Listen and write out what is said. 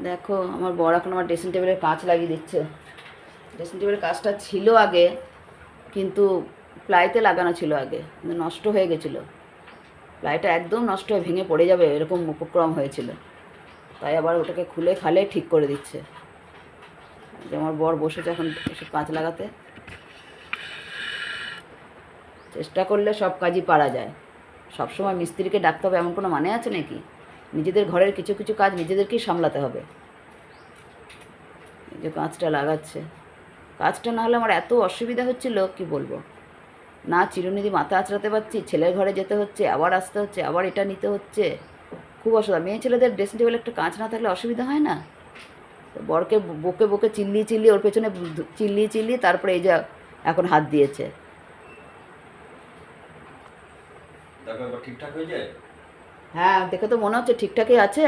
দেখো, আমার বড় এখন আমার ড্রেসিং টেবিলের কাঁচ লাগিয়ে দিচ্ছে। ড্রেসিং টেবিলের কাঁচটা ছিল আগে, কিন্তু প্লাইতে লাগানো ছিল আগে, কিন্তু নষ্ট হয়ে গেছিল। প্লাইটা একদম নষ্ট হয়ে ভেঙে পড়ে যাবে, এরকম উপক্রম হয়েছিল। তাই আবার ওটাকে খুলে খালে ঠিক করে দিচ্ছে। যে আমার বর বসেছে এখন এসব কাঁচ লাগাতে। চেষ্টা করলে সব কাজই পারা যায়। সবসময় মিস্ত্রিকে ডাকতে হবে, এমন কোনো মানে আছে নাকি? নিজেদের ঘরের কিছু কিছু কাজ নিজেদেরকেই সামলাতে হবে। যে কাঁচটা লাগাচ্ছে। কাজটা না হলে আমার এত অসুবিধা হচ্ছিল কি বলব? না চিরুনি মাথা আঁচড়াতে পারছি, ছেলের ঘরে যেতে হচ্ছে, আবার আসতে হচ্ছে, আবার এটা নিতে হচ্ছে। খুব অসুবিধা। মেয়ে ছেলেদের ড্রেসিং টেবিলে একটা কাঁচ না থাকলে অসুবিধা হয় না? বরকে বকে বকে চিল্লিয়ে চিল্লিয়ে ওর পেছনে চিল্লিয়ে চিল্লিয়ে তারপরে এই যে এখন হাত দিয়েছে। ঠিকঠাক হয়ে যায়? হ্যাঁ দেখে তো মনে হচ্ছে ঠিকঠাকই আছে।